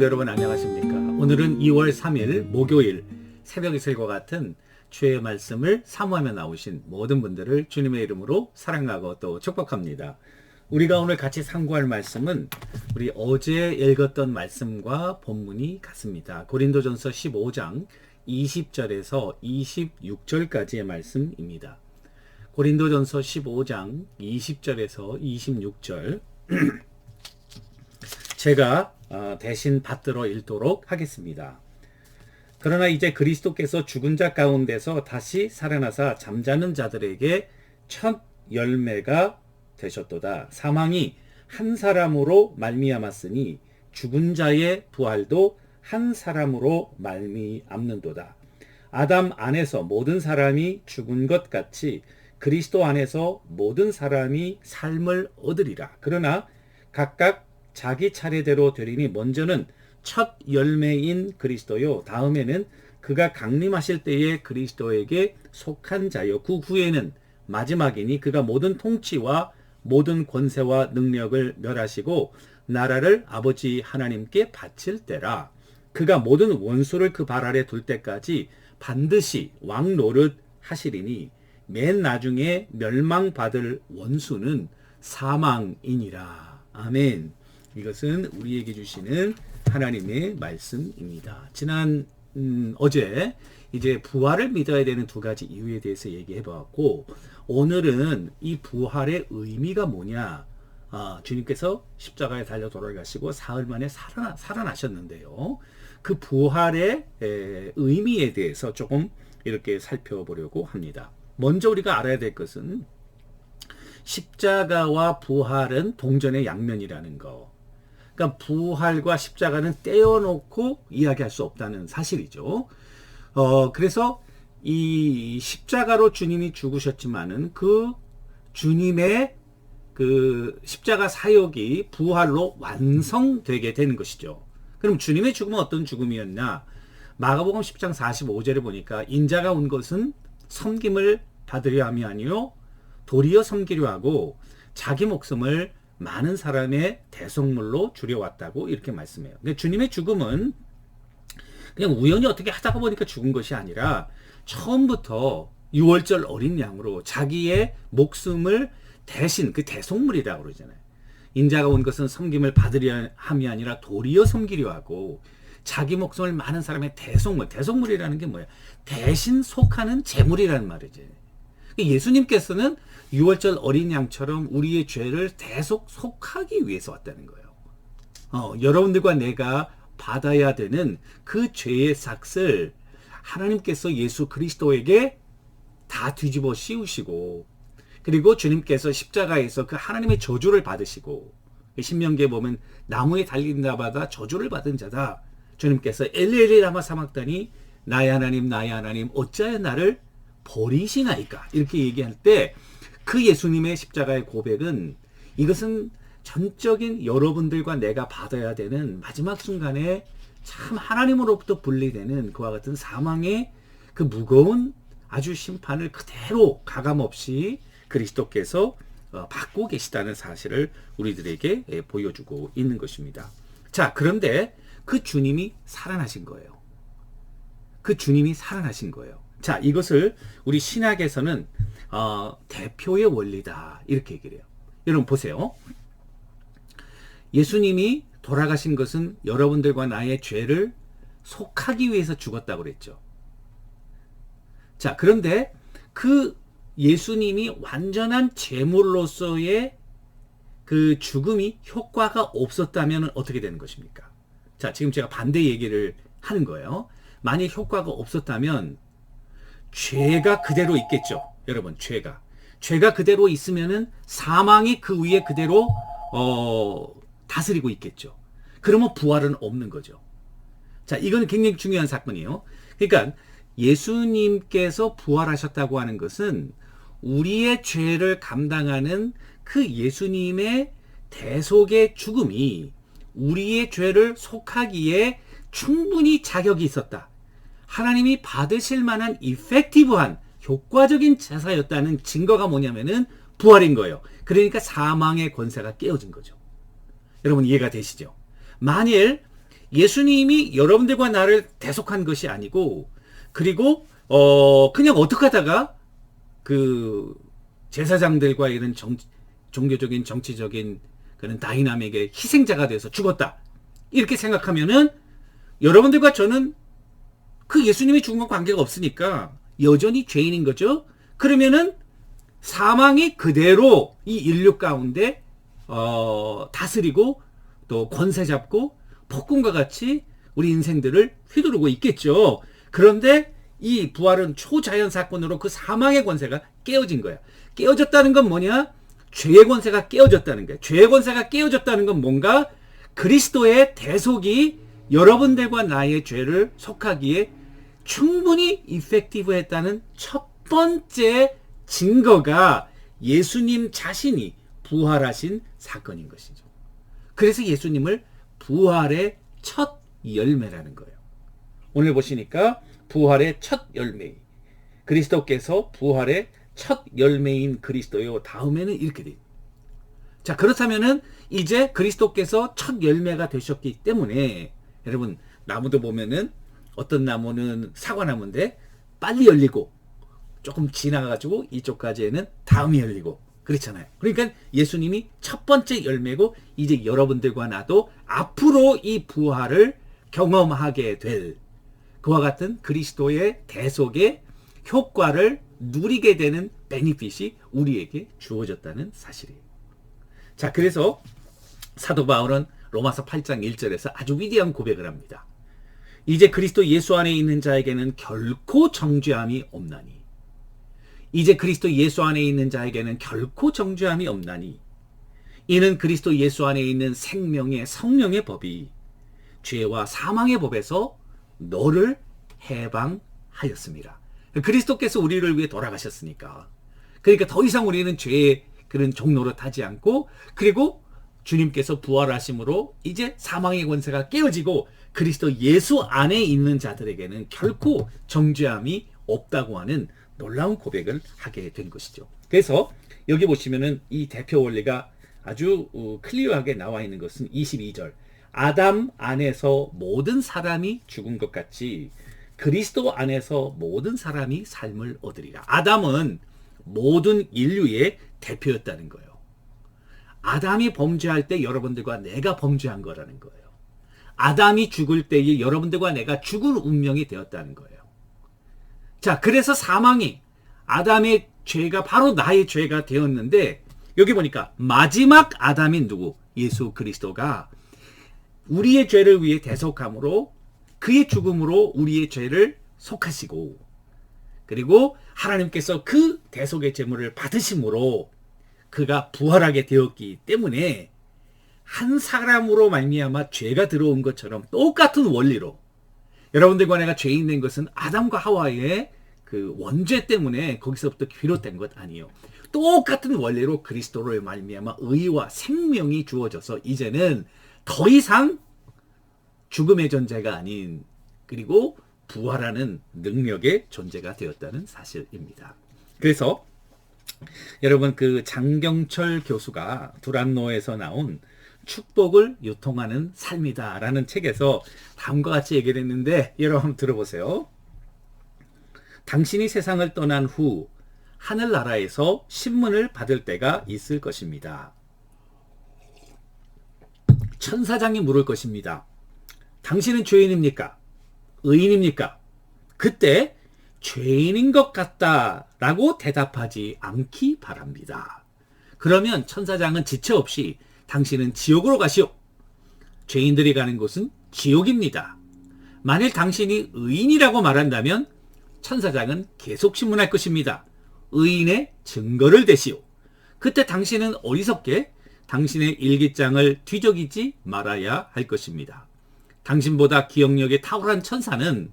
성도 여러분 안녕하십니까? 오늘은 2월 3일 목요일 새벽 이슬과 같은 주의 말씀을 사모하며 나오신 모든 분들을 주님의 이름으로 사랑하고 또 축복합니다. 우리가 오늘 같이 상고할 말씀은 우리 어제 읽었던 말씀과 본문이 같습니다. 고린도전서 15장 20절에서 26절까지의 말씀입니다. 고린도전서 15장 20절에서 26절 제가 어, 대신 받들어 읽도록 하겠습니다. 그러나 이제 그리스도께서 죽은 자 가운데서 다시 살아나사 잠자는 자들에게 첫 열매가 되셨도다. 사망이 한 사람으로 말미암았으니 죽은 자의 부활도 한 사람으로 말미암는도다. 아담 안에서 모든 사람이 죽은 것 같이 그리스도 안에서 모든 사람이 삶을 얻으리라. 그러나 각각 자기 차례대로 되리니 먼저는 첫 열매인 그리스도요. 다음에는 그가 강림하실 때에 그리스도에게 속한 자요. 그 후에는 마지막이니 그가 모든 통치와 모든 권세와 능력을 멸하시고 나라를 아버지 하나님께 바칠 때라. 그가 모든 원수를 그 발 아래 둘 때까지 반드시 왕 노릇 하시리니 맨 나중에 멸망받을 원수는 사망이니라. 아멘. 이것은 우리에게 주시는 하나님의 말씀입니다. 지난 음, 어제 이제 부활을 믿어야 되는 두 가지 이유에 대해서 얘기해 봤고 오늘은 이 부활의 의미가 뭐냐? 아, 주님께서 십자가에 달려 돌아가시고 사흘 만에 살아나, 살아나셨는데요. 그 부활의 에, 의미에 대해서 조금 이렇게 살펴보려고 합니다. 먼저 우리가 알아야 될 것은 십자가와 부활은 동전의 양면이라는 거. 그러니까 부활과 십자가는 떼어놓고 이야기할 수 없다는 사실이죠. 어, 그래서 이 십자가로 주님이 죽으셨지만은 그 주님의 그 십자가 사역이 부활로 완성되게 되는 것이죠. 그럼 주님의 죽음은 어떤 죽음이었냐? 마가복음 10장 45절에 보니까 인자가 온 것은 섬김을 받으려 함이 아니요 도리어 섬기려 하고 자기 목숨을 많은 사람의 대속물로 줄여왔다고 이렇게 말씀해요. 그러니까 주님의 죽음은 그냥 우연히 어떻게 하다가 보니까 죽은 것이 아니라 처음부터 6월절 어린 양으로 자기의 목숨을 대신 그 대속물이라고 그러잖아요. 인자가 온 것은 섬김을 받으려 함이 아니라 도리어 섬기려 하고 자기 목숨을 많은 사람의 대속물, 대속물이라는 게 뭐야? 대신 속하는 재물이라는 말이지. 예수님께서는 6월절 어린 양처럼 우리의 죄를 대속 속하기 위해서 왔다는 거예요. 어, 여러분들과 내가 받아야 되는 그 죄의 삭을 하나님께서 예수 그리스도에게 다 뒤집어 씌우시고 그리고 주님께서 십자가에서 그 하나님의 저주를 받으시고 신명기에 보면 나무에 달린 자마다 저주를 받은 자다. 주님께서 엘리엘리 라마 사막다니 나의 하나님 나의 하나님 어찌하여 나를 버리시나이까 이렇게 얘기할 때 그 예수님의 십자가의 고백은 이것은 전적인 여러분들과 내가 받아야 되는 마지막 순간에 참 하나님으로부터 분리되는 그와 같은 사망의 그 무거운 아주 심판을 그대로 가감 없이 그리스도께서 어, 받고 계시다는 사실을 우리들에게 예, 보여주고 있는 것입니다. 자, 그런데 그 주님이 살아나신 거예요. 그 주님이 살아나신 거예요. 자, 이것을 우리 신학에서는 어, 대표의 원리다 이렇게 얘기를 해요. 여러분 보세요. 예수님이 돌아가신 것은 여러분들과 나의 죄를 속하기 위해서 죽었다고 그랬죠. 자, 그런데 그 예수님이 완전한 제물로서의 그 죽음이 효과가 없었다면 어떻게 되는 것입니까? 자, 지금 제가 반대 얘기를 하는 거예요. 만약 효과가 없었다면 죄가 그대로 있겠죠. 여러분, 죄가. 죄가 그대로 있으면은 사망이 그 위에 그대로 어, 다스리고 있겠죠. 그러면 부활은 없는 거죠. 자, 이건 굉장히 중요한 사건이에요. 그러니까 예수님께서 부활하셨다고 하는 것은 우리의 죄를 감당하는 그 예수님의 대속의 죽음이 우리의 죄를 속하기에 충분히 자격이 있었다. 하나님이 받으실 만한 이펙티브한 효과적인 제사였다는 증거가 뭐냐면은 부활인 거예요. 그러니까 사망의 권세가 깨어진 거죠. 여러분 이해가 되시죠? 만일 예수님이 여러분들과 나를 대속한 것이 아니고 그리고 어 그냥 어떻게 하다가 그 제사장들과 이런 정, 종교적인 정치적인 그런 다이나믹의 희생자가 돼서 죽었다. 이렇게 생각하면은 여러분들과 저는 그 예수님이 죽은 건 관계가 없으니까 여전히 죄인인 거죠. 그러면은 사망이 그대로 이 인류 가운데 어, 다스리고 또 권세 잡고 폭군과 같이 우리 인생들을 휘두르고 있겠죠. 그런데 이 부활은 초자연 사건으로 그 사망의 권세가 깨어진 거야. 깨어졌다는 건 뭐냐? 죄의 권세가 깨어졌다는 거야. 죄의 권세가 깨어졌다는 건 뭔가 그리스도의 대속이 여러분들과 나의 죄를 속하기에 충분히 이펙티브했다는 첫 번째 증거가 예수님 자신이 부활하신 사건인 것이죠. 그래서 예수님을 부활의 첫 열매라는 거예요. 오늘 보시니까 부활의 첫 열매. 그리스도께서 부활의 첫 열매인 그리스도요. 다음에는 이렇게 돼요. 자, 그렇다면은 이제 그리스도께서 첫 열매가 되셨기 때문에 여러분 나무도 보면은 어떤 나무는 사과나무인데 빨리 열리고 조금 지나가지고 이쪽까지는 다음이 열리고 그렇잖아요. 그러니까 예수님이 첫 번째 열매고 이제 여러분들과 나도 앞으로 이 부활을 경험하게 될 그와 같은 그리스도의 대속의 효과를 누리게 되는 베니핏이 우리에게 주어졌다는 사실이에요. 자, 그래서 사도 바울은 로마서 8장 1절에서 아주 위대한 고백을 합니다. 이제 그리스도 예수 안에 있는 자에게는 결코 정죄함이 없나니. 이제 그리스도 예수 안에 있는 자에게는 결코 정죄함이 없나니. 이는 그리스도 예수 안에 있는 생명의 성령의 법이 죄와 사망의 법에서 너를 해방하였습니다. 그리스도께서 우리를 위해 돌아가셨으니까. 그러니까 더 이상 우리는 죄의 그런 종로를 타지 않고 그리고 주님께서 부활하심으로 이제 사망의 권세가 깨어지고 그리스도 예수 안에 있는 자들에게는 결코 정죄함이 없다고 하는 놀라운 고백을 하게 된 것이죠. 그래서 여기 보시면은 이 대표 원리가 아주 어, 클리어하게 나와 있는 것은 22절. 아담 안에서 모든 사람이 죽은 것 같이 그리스도 안에서 모든 사람이 삶을 얻으리라. 아담은 모든 인류의 대표였다는 거예요. 아담이 범죄할 때 여러분들과 내가 범죄한 거라는 거예요. 아담이 죽을 때에 여러분들과 내가 죽을 운명이 되었다는 거예요. 자, 그래서 사망이 아담의 죄가 바로 나의 죄가 되었는데 여기 보니까 마지막 아담인 누구? 예수 그리스도가 우리의 죄를 위해 대속함으로 그의 죽음으로 우리의 죄를 속하시고 그리고 하나님께서 그 대속의 제물을 받으심으로 그가 부활하게 되었기 때문에 한 사람으로 말미암아 죄가 들어온 것처럼 똑같은 원리로 여러분들과 내가 죄인 된 것은 아담과 하와의 그 원죄 때문에 거기서부터 비롯된 것 아니에요. 똑같은 원리로 그리스도를 말미암아 의와 생명이 주어져서 이제는 더 이상 죽음의 존재가 아닌 그리고 부활하는 능력의 존재가 되었다는 사실입니다. 그래서 여러분 그 장경철 교수가 두란노에서 나온 축복을 유통하는 삶이다라는 책에서 다음과 같이 얘기를 했는데 여러분 들어보세요. 당신이 세상을 떠난 후 하늘나라에서 신문을 받을 때가 있을 것입니다. 천사장이 물을 것입니다. 당신은 죄인입니까? 의인입니까? 그때 죄인인 것 같다라고 대답하지 않기 바랍니다. 그러면 천사장은 지체 없이 당신은 지옥으로 가시오. 죄인들이 가는 곳은 지옥입니다. 만일 당신이 의인이라고 말한다면 천사장은 계속 신문할 것입니다. 의인의 증거를 대시오. 그때 당신은 어리석게 당신의 일기장을 뒤적이지 말아야 할 것입니다. 당신보다 기억력이 탁월한 천사는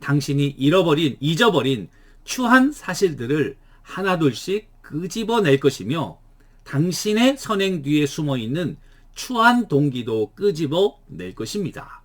당신이 잃어버린, 잊어버린 추한 사실들을 하나둘씩 끄집어낼 것이며 당신의 선행 뒤에 숨어 있는 추한 동기도 끄집어낼 것입니다.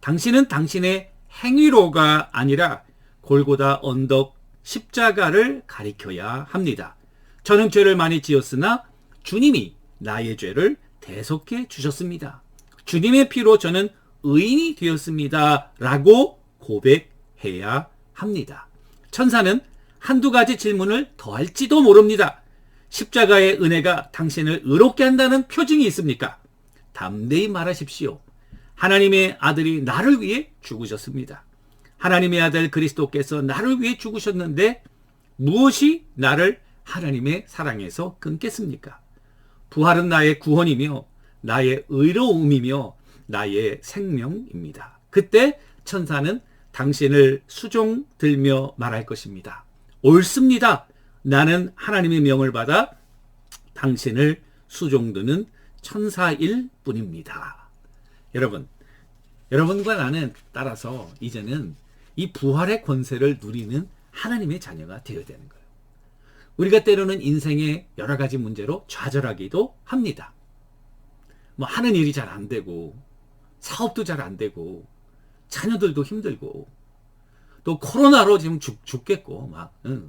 당신은 당신의 행위로가 아니라 골고다 언덕 십자가를 가리켜야 합니다. 저는 죄를 많이 지었으나 주님이 나의 죄를 대속해 주셨습니다. 주님의 피로 저는 의인이 되었습니다. 라고 고백해야 합니다. 천사는 한두 가지 질문을 더할지도 모릅니다. 십자가의 은혜가 당신을 의롭게 한다는 표징이 있습니까? 담대히 말하십시오. 하나님의 아들이 나를 위해 죽으셨습니다. 하나님의 아들 그리스도께서 나를 위해 죽으셨는데 무엇이 나를 하나님의 사랑에서 끊겠습니까? 부활은 나의 구원이며 나의 의로움이며 나의 생명입니다. 그때 천사는 당신을 수종 들며 말할 것입니다. 옳습니다. 나는 하나님의 명을 받아 당신을 수종드는 천사일 뿐입니다. 여러분, 여러분과 나는 따라서 이제는 이 부활의 권세를 누리는 하나님의 자녀가 되어야 되는 거예요. 우리가 때로는 인생의 여러 가지 문제로 좌절하기도 합니다. 뭐 하는 일이 잘 안 되고 사업도 잘 안 되고 자녀들도 힘들고 또 코로나로 지금 죽, 죽겠고 막 응.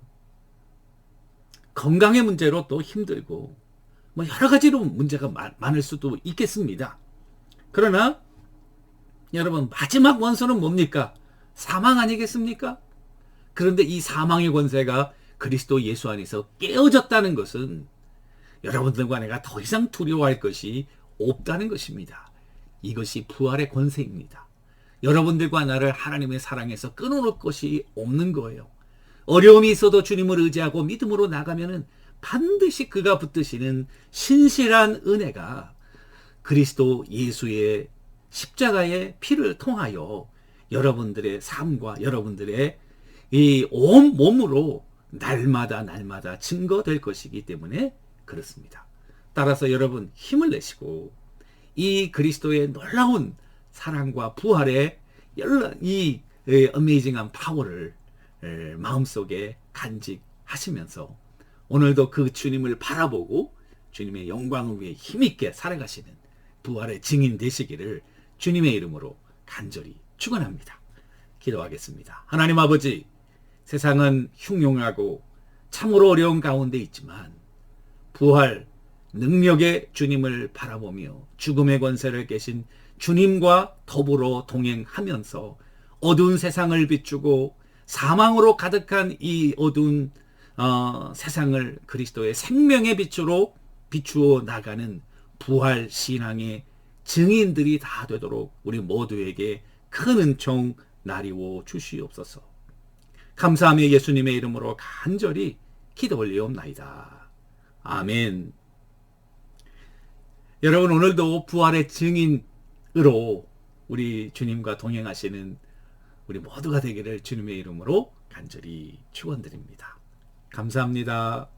건강의 문제로 또 힘들고 뭐 여러 가지로 문제가 많, 많을 수도 있겠습니다. 그러나 여러분 마지막 원소는 뭡니까? 사망 아니겠습니까? 그런데 이 사망의 권세가 그리스도 예수 안에서 깨어졌다는 것은 여러분들과 내가 더 이상 두려워할 것이 없다는 것입니다. 이것이 부활의 권세입니다. 여러분들과 나를 하나님의 사랑에서 끊어놓을 것이 없는 거예요. 어려움이 있어도 주님을 의지하고 믿음으로 나가면은 반드시 그가 붙드시는 신실한 은혜가 그리스도 예수의 십자가의 피를 통하여 여러분들의 삶과 여러분들의 이 온 몸으로 날마다 날마다 증거될 것이기 때문에 그렇습니다. 따라서 여러분 힘을 내시고 이 그리스도의 놀라운 사랑과 부활의 이 어메이징한 파워를 마음속에 간직하시면서 오늘도 그 주님을 바라보고 주님의 영광을 위해 힘있게 살아가시는 부활의 증인 되시기를 주님의 이름으로 간절히 축원합니다. 기도하겠습니다. 하나님 아버지, 세상은 흉흉하고 참으로 어려운 가운데 있지만 부활 능력의 주님을 바라보며 죽음의 권세를 깨신 주님과 더불어 동행하면서 어두운 세상을 비추고 사망으로 가득한 이 어두운 어, 세상을 그리스도의 생명의 빛으로 비추어 나가는 부활 신앙의 증인들이 다 되도록 우리 모두에게 큰 은총 나리워 주시옵소서. 감사하며 예수님의 이름으로 간절히 기도 올리옵나이다. 아멘. 여러분 오늘도 부활의 증인 으로 우리 주님과 동행하시는 우리 모두가 되기를 주님의 이름으로 간절히 축원드립니다. 감사합니다.